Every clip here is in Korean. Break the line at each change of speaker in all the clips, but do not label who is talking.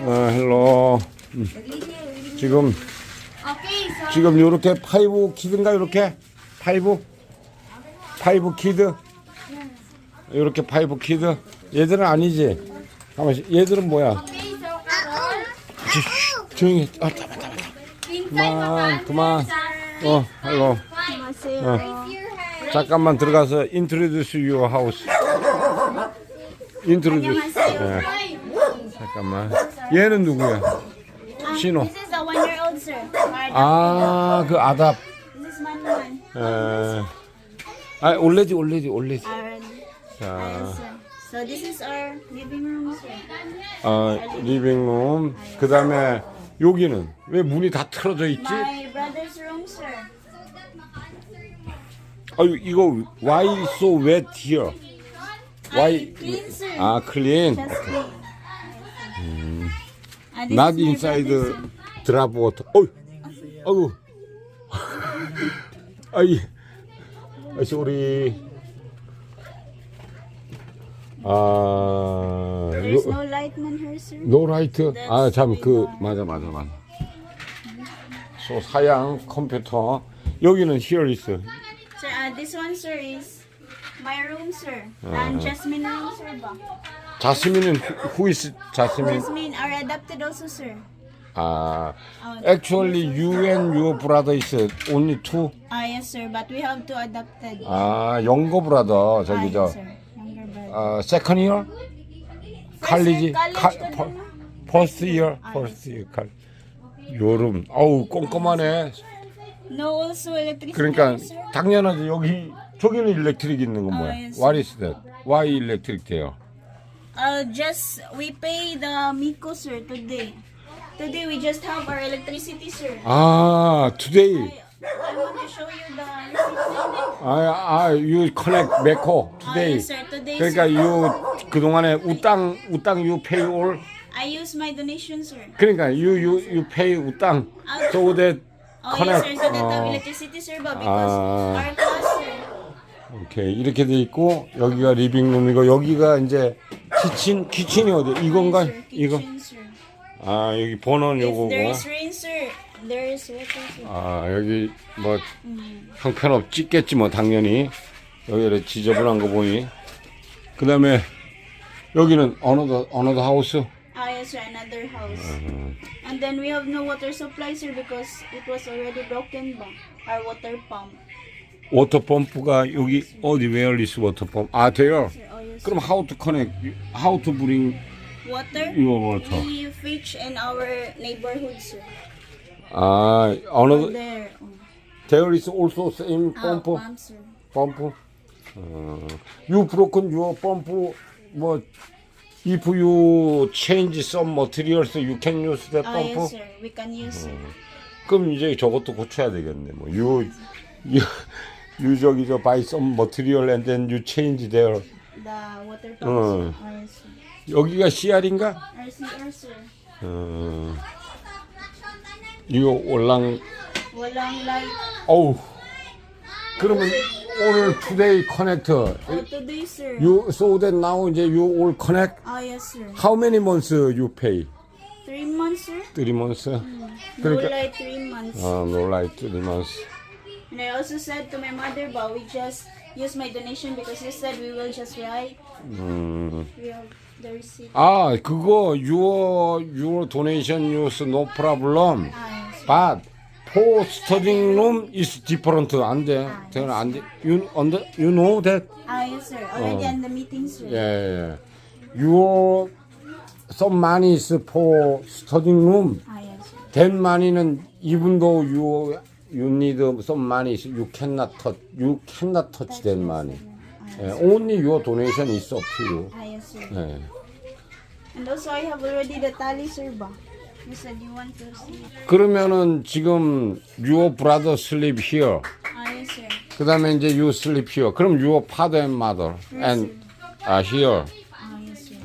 어, 헬로. 음. 지금 지금 요렇게 파이브 키드인가 요렇게? 파이브? 파이브 키드? 요렇게 파이브 키드? 얘들은 아니지? 가만히 얘들은 뭐야? 쉿, 조용히 해. 아 잡아
inside
그만 그만. 어 헬로. 어. 잠깐만 들어가서 introduce your house. introduce. 예, 잠깐만 얘는 누구야 신호
This is a one-year-old sir. Madam.
아그 아답
This is Manuan.
에, 아 올레지 올레지 올레지
Already.
자
sir. So this is our living room, sir.
어, 리빙룸 그 다음에 여기는 왜 문이 다 틀어져 있지?
My brother's room, sir.
아유 이거 why so wet here? Why?
clean, sir.
아 클린.
Just clean.
The
room.
drop water. 어이, 아이고, 아이, 아 소리. 아,
There's no light man here, sir.
노라이트. 아, 참 그 맞아, 맞아, 맞아. 소 사양 컴퓨터. 여기는 here 있어.
Sir, uh, this one, sir, is my room, sir. And Jasmine room, sir. Ba?
자스민은 who is 자스민?
Jasmine are adopted also, sir.
아,
Oh,
actually you and your brother is only two.
Ah, yes, sir. But we have two adopted.
아, 영거 브라더
Ah,
저기
yes,
저
sir. Younger brother.
아, second year?
college
칼,
student
퍼-
na?
first year? first year 칼. 여름. 어우, 꼼꼼하네.
No, also electricity,
그러니까
sir.
당연하지. 여기 저기는 일렉트릭 있는 건 뭐야?
아, yes.
What is that? Why electric there?
Uh, just we pay the Miko, sir, today. Today we just have our electricity, sir.
아, today.
I want to show you the receipt.
아, 아, you connect
Ah,
today.
yes, sir. Today,
그러니까
sir.
you 그동안에 우땅 우땅 you pay all
I use my donation, sir.
그러니까 you you you pay 우땅 so that
Oh,
connect
yes, sir. So that the
어,
electricity, sir, ba? Because
Ah.
our class, sir.
오케이 이렇게 돼 있고 여기가 리빙룸이고 여기가 이제 키친 키친이 어디 이건가 이거. 아 여기 번호는 요거고
there is rain, sir, there is water, sir.
아 여기 뭐 형편없 찍겠지 뭐 당연히 여기 이렇게 지저분한 거 보니 그 다음에 여기는 어느더 어느더 하우스
Ah, yes, sir. Another house. And then we have no water supply, sir, because it was already broken, ba? Our water pump.
워터 펌프가 여기 어디 웨어리스 워터 펌프 아 돼요
Sir, oh.
그럼 how to connect how to bring
Water?
your water
We fetch in our neighborhood, sir.
아 어느
There. Oh.
there is also same
Ah,
펌프
pump, sir.
펌프 어, you broken your 펌프 뭐 if you change some materials you can use that
Ah,
펌프
yes, sir. We can use, sir.
그럼 이제 저것도 고쳐야 되겠네 뭐 you you you 저기 저 buy some material and then you change there
The water
Oh.
Ah, sir.
여기가 CR인가?
RCR, sir.
어, 이거 올랑
Walang light.
어우 그러면 오늘 투데이 커넥터
Oh, today, sir.
so that now 이제 all connect
Ah, yes, sir.
how many months you pay
Three months, sir.
3 months
No
그러니까
light, three months.
아 no like 3 months
And I also said to my mother, but we just use my donation because you said we will just write.
음.
We have the receipt.
아 그거 your your donation use no problem
Ah, yes.
but for studying room is different 안돼 대현 안돼 you under you know that
Ah, yes, sir. Already
Oh.
on the meeting, sir.
예, 예. your some money is for studying room
Ah, yes, sir.
that money는 even though you you need some money you cannot touch you cannot touch that money 예, only your donation is up to you
Ah, yes, sir.
예.
And also, I have already the tally, sir, ba? You said you want to see.
그러면은 지금 your brother sleep here
Ah, yes, sir.
그 다음에 이제 you sleep here 그럼 your father and mother and uh, here
Ah, yes, sir.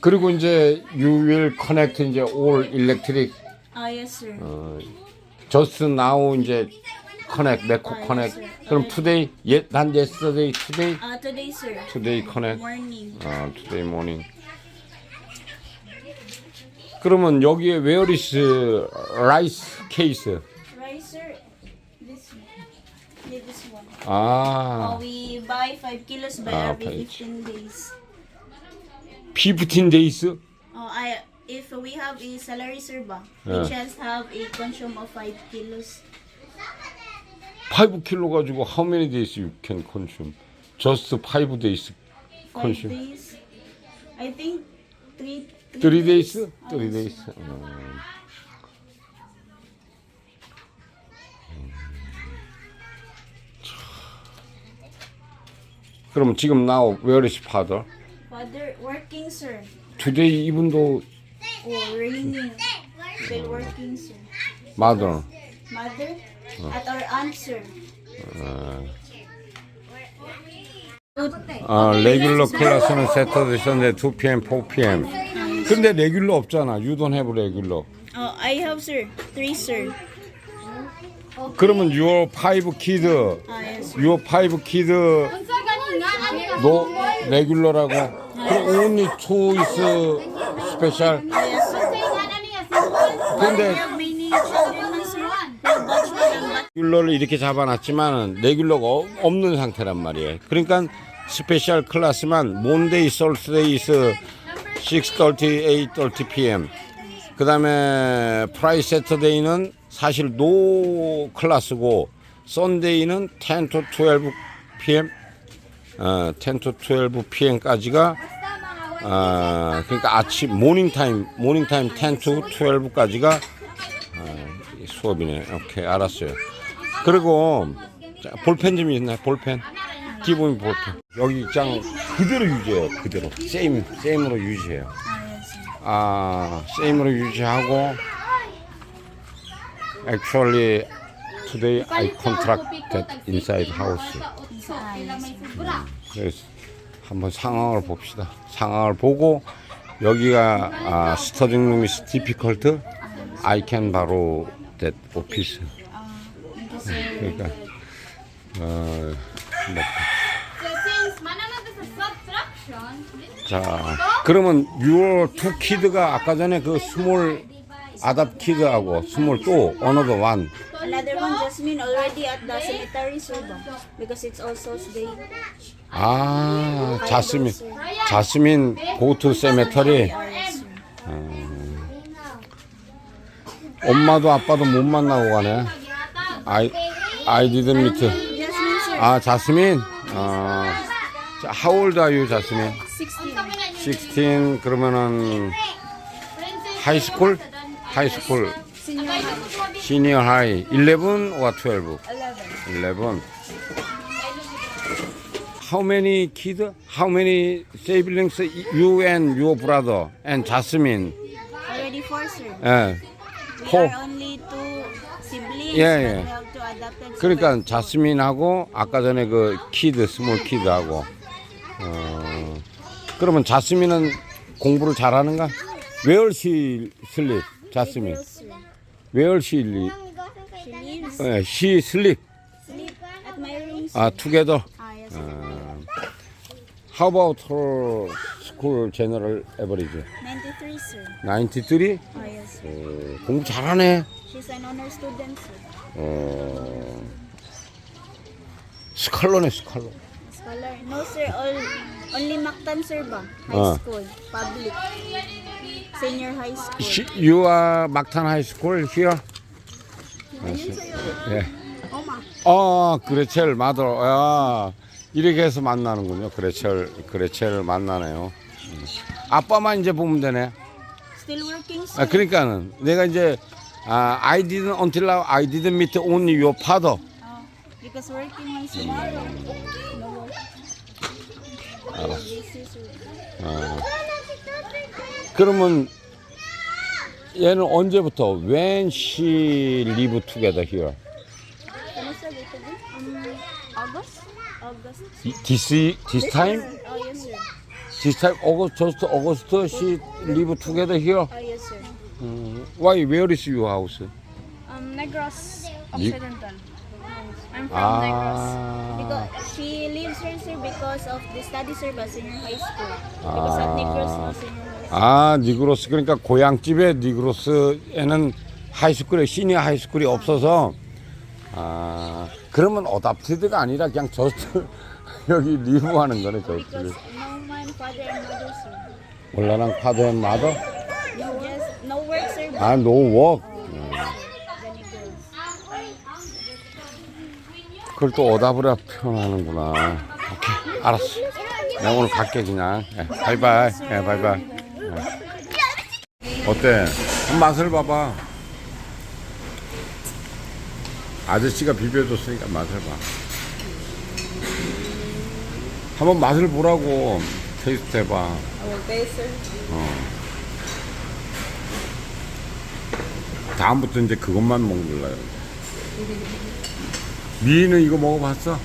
그리고 이제 you will connect 이제 all electric
Ah, yes, sir.
어, just now 이제 connect, 메코
Ah,
connect. 그럼 today, 예, 난 yesterday, today,
Uh, today, sir.
today connect.
Morning.
아, today morning. 그러면 여기에 where is rice case?
Rice, sir. This one. Yeah, this one. Uh,
아,
we buy 5 kilos by
Ah,
every
okay.
15 days.
15 days?
Oh, I if we have a salary, ba, we
Yeah.
just have a consume of 5 kilos.
5 kg 가지고 how many days you can consume? Just 5 days
5
consume.
days. I think 3
3 days?
Ah,
3
yes,
days. 음. 그럼 지금 now where is father?
Father working, sir.
Today 이분 도
Oh, raining. Still working, sir.
mother.
Mother
Oh.
at our aunt, sir.
아, 레귤러 클래스는 세터데 선데 2pm, 4pm. 근데 레귤러 없잖아. You don't have regular.
Oh, I have, sir. Three, sir.
그러면 your five kid,
Ah,
your five kid 너 레귤러라고. 그럼 only two is special.
Yes, sir.
근데
We have many children, sir. We have batch one batch
레귤러를 이렇게 잡아놨지만은 레귤러가 어- 없는 상태란 말이에요. 그러니까 스페셜 클래스만 몬데이, 솔스데이스 6:30, 8:30 p.m. 그 다음에 프라이 세터데이는 사실 노 클래스고 썬데이는 10 to 12 p.m. 어, 10 to 12 p.m.까지가 아, 그러니까 아침 모닝 타임, 모닝 타임 10 to 12까지가 수업이네. 오케이, 알았어요. 그리고 자, 볼펜 좀 있나요? 볼펜. 기본 볼펜. 여기 입장 그대로 유지해요. 그대로. 세임, 세임으로 유지해요. 아, 세임으로 유지하고 actually today I contracted inside house. 그래서 한번 상황을 봅시다. 상황을 보고 여기가 아, 스터딩 룸이. I can 바로
you, sir.
그러니까 어, 뭐, 자 그러면 your two kid가 아까 전에 그 스몰 아답 키드하고 스몰 또 another one
Another one, Jasmine, already at the cemetery, ba? because it's also day.
아 자스민 자스민 고투 세메터리
Ah, sir.
엄마도 아빠도 못 만나고 가네 아이 아이 didn't meet
Jasmine, sir.
아 자스민 아 자, how old are you 자스민
16.
16 그러면은 하이스쿨 하이스쿨. 시니어 하이 11 or 12
11.
11 How many kids? How many siblings you and your brother and Jasmine?
Already four, sir.
예.
We
Four.
are only two siblings,
Yeah, yeah.
we have two adopted
그러니까
siblings.
자스민하고 아까 전에 그 키드 스몰 키드하고 어 그러면 자스민은 공부를 잘하는가? Where she sleep? 자스민.
Yes, sir.
Where she live? 예, she sleep.
sleep at my room.
아, together.
Ah, yes, sir.
How about her school general average?
93, sir.
93?
Ah, yes, sir.
어, 공부 잘하네.
She's an honor student, sir.
어, 스칼러네, 스칼러.
Scholar. No, sir. All, only Mactan, sir, ba? High
Ah.
school. Public. Senior high school.
She, you are 막탄 high school here?
Sa'yo.
예.
Oma.
어, 그레첼 마더. 아, 이렇게 해서 만나는군요. 그레첼, 그레첼을 만나네요. 음. 아빠만 이제 보면 되네.
Still working.
아, 그러니까는 내가 이제 아, I didn't until now I didn't meet only your father.
Oh, because working on tomorrow. No work.
알았어.
Busy, sir.
그러면 얘는 언제부터 when she live together here?
Um, August? August.
This this time?
Oh, yes, sir.
This time August just August she live together here.
Oh, yes, sir.
Why where is your house?
Um, Negros Occidental. I'm from
Ah.
Negros. She lives here, sir, because of the study, sir, high school. Because at Negros, no senior high school.
아, 니그로스 그러니까 고향집에 니그로스에는 하이스쿨에 시니어 하이스쿨이 없어서 아, 그러면 어답티드가 아니라 그냥 저스트 여기 리브하는 거네, 저스트.
Because no man, father and mother, sir.
올라랑 파드 앤 마더?
No, just no work, sir. But
아, 노워크.
the Negros.
그걸 또 오답으로 표현하는구나. 오케이, 알았어. 내가 오늘 갈게 그냥. 예, 바이바이. 예, 바이바이. 예. 어때? 맛을 봐봐. 아저씨가 비벼줬으니까 맛을 봐. 한번 맛을 보라고 테이스트 해봐. 어. 다음부터 이제 그것만 거야. 미희는 이거 먹어봤어?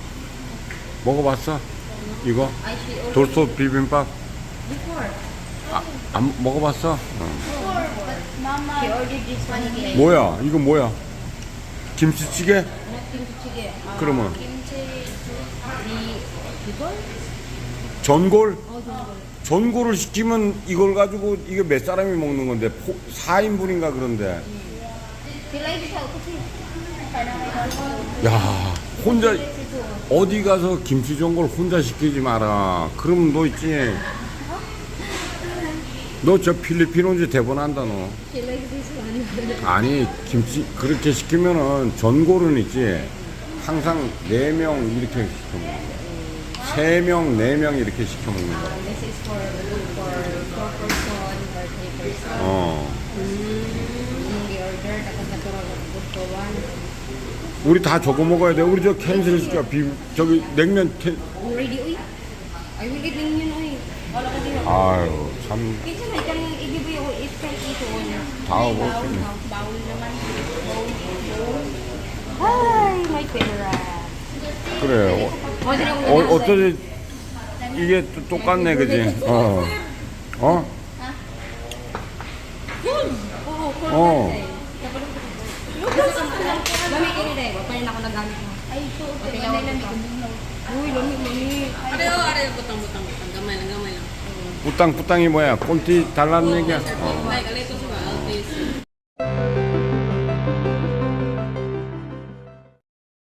먹어봤어? 이거? 돌솥 비빔밥? 아, 안 먹어봤어? 어.
Mama,
뭐야? 이거 뭐야? 김치찌개? 그러면 전골? 전골을 시키면 이걸 가지고 이게 몇 사람이 먹는 건데 포, 4인분인가 그런데 야 혼자 어디 가서 김치 전골 혼자 시키지 마라. 그러면 너 있지? 너 저 필리핀 대본 한다 너. 아니 김치 그렇게 시키면은 전골은 있지. 항상 네 명 이렇게 시켜 먹는 거야. 세 명, 네 명 이렇게 시켜 먹는 거야. 어 우리 다 저거 먹어야 돼 우리 저 캔슬 시켜 비 저기 냉면 캔
Already, uy. I will eat lang yun, uy. Wala ka din.
아유 참
may kang i-give.
다
Bawal. Ay, my favorite.
그래 어, 어, 어쩌지 이게 또 똑같네 그지 어 어?
Oo, cool
어.
Lami ka ni Dave. Paano ako nagamit mo? Ay, ito. Okay, lami ko. Uy, lami, lami.
Areo, areo, butang, butang, butang. Gamay lang, gamay lang.
부땅이 뭐야 꼴찌 달라는 얘기야 어.